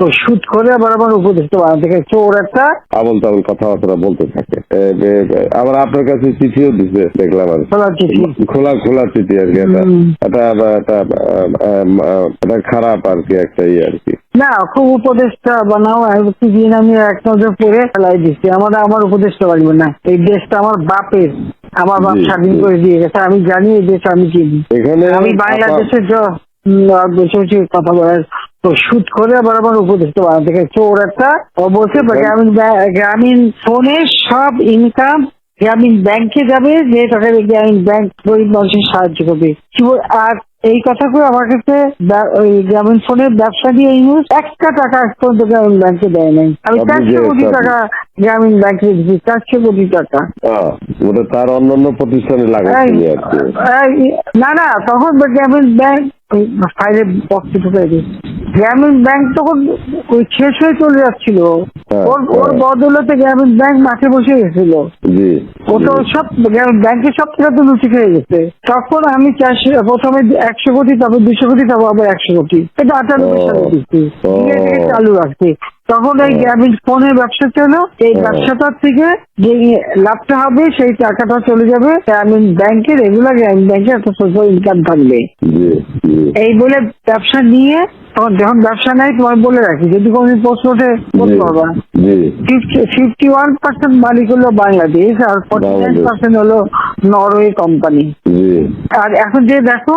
তো শুট করে আবার আমার উপদেষ্টা বানাতে গেছে। চোর একটা আবল তাবল কথাবার্তা বলতে থাকে। আবার আপনার কাছে চিঠিও দিছে দেখলাম আর খোলা খোলা চিঠি আর কি এটা খারাপ আর কি একটা ইয়ে আর কি। না খুব উপদেষ্টা বানাও আমি দিন আমি এক নজর পরে ফেলাই দিচ্ছি। আমার আমার উপদেষ্টা বাড়বে না। এই দেশটা আমার বাপের আমার বাপ স্বাধীন করে দিয়ে গেছে আমি জানি এই দেশ আমি চিনি এখানে আমি বাংলাদেশের কথা বলার তো শুট করে আবার আমার উপদেষ্টা বানাতে গেছে চোর একটা আচ্ছা। গ্রামীণ গ্রামীণ ফোনে সব ইনকাম গ্রামীণ ব্যাংকে যাবে যে টাকা গ্রামীণ ব্যাংক গরিব মানুষের সাহায্য করবে। আর এই কথা করে আমার কাছে ওই গ্রামীণ ফোনের ব্যবসা দিয়ে এই ইউজ একটা টাকা আজ পর্যন্ত গ্রামীণ ব্যাংকে দেয় নাই। আমি চারশো কোটি টাকা গ্রামীণ ব্যাংকে দিচ্ছি চারশো কোটি টাকা। ওটা তার অন্যান্য প্রতিষ্ঠানে কি। না না তখন গ্রামীণ ব্যাংক ফাইলে বক্সে ঢুকে দিয়েছে। গ্রামীণ ব্যাংক তখন ওই শেষ হয়ে চলে যাচ্ছিল। হ্যাঁ, ওর ওর হ্যাঁ। বদলতে গ্রামীণ ব্যাংক মাঠে বসে গেছিল। ওটা ও তো সব ব্যাংকের সব টাকা তো লুচি খেয়ে গেছে। তখন আমি চারশো প্রথমে একশো কোটি তারপর দুশো কোটি তারপর আবার একশো কোটি। এটা আটানব্বই সালে দিচ্ছি। চালু রাখছি। তখন এই। গ্রামীণ ফোনের ব্যবসা ছিল এই ব্যবসাটার থেকে যে লাভটা হবে সেই টাকাটা চলে যাবে। গ্রামীণ ব্যাংকে রেগুলার গ্রামীণ ব্যাংকে একটা ইনকাম থাকবে। এই বলে ব্যবসা নিয়ে তখন যখন ব্যবসা নাই তোমার বলে রাখি যদি কোনো প্রশ্ন ওঠে বলতে জি ফিফটি ওয়ান পার্সেন্ট মালিক হলো বাংলাদেশ আর ফর্টি নাইন পার্সেন্ট হলো নরওয়ে কোম্পানি আর এখন যে দেখো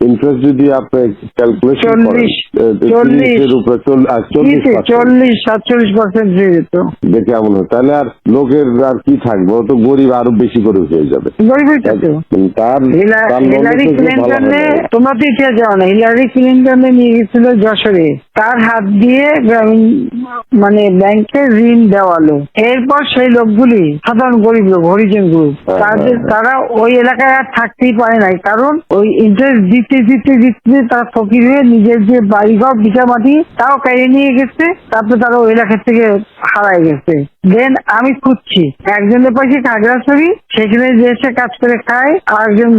ইন্টারেস্ট যদি আপনি ক্যালকুলেশন করেন চল্লিশ। উপরে সাতচল্লিশ পার্সেন্ট হয়ে যেত দেখে এমন হয়? তাহলে আর লোকের আর কি থাকবে? তো গরিব আরও বেশি করে হয়ে যাবে। তার হিলারি ক্লিন্টনে তোমরা তো ইতিহাস জানো না হিলারি ক্লিন্টনে নিয়ে গেছিল যশোরে। তার হাত দিয়ে গ্রামীণ মানে ব্যাংকে ঋণ দেওয়ালো। এরপর সেই লোকগুলি সাধারণ গরিব লোক হরিজন গ্রুপ হ্যাঁ, তাদের হ্যাঁ। তারা ওই এলাকায় আর থাকতেই পারে নাই। কারণ ওই ইন্টারেস্ট দিতে দিতে জিততে তারা ফকির হয়ে নিজের যে বাড়িঘর বিচা মাটি তাও কেড়ে নিয়ে গেছে। তারপর তারা ওই এলাকার থেকে হারায় গেছে। দেন আমি খুঁজছি। একজনের পাশে খাগড়াছড়ি, সেখানে যে এসে কাজ করে খায় আর একজন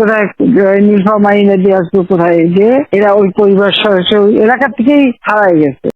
নির্ভর মাইনে দিয়ে আসবে কোথায় যে, এরা ওই পরিবার সদস্য ওই এলাকার থেকেই হারায় গেছে।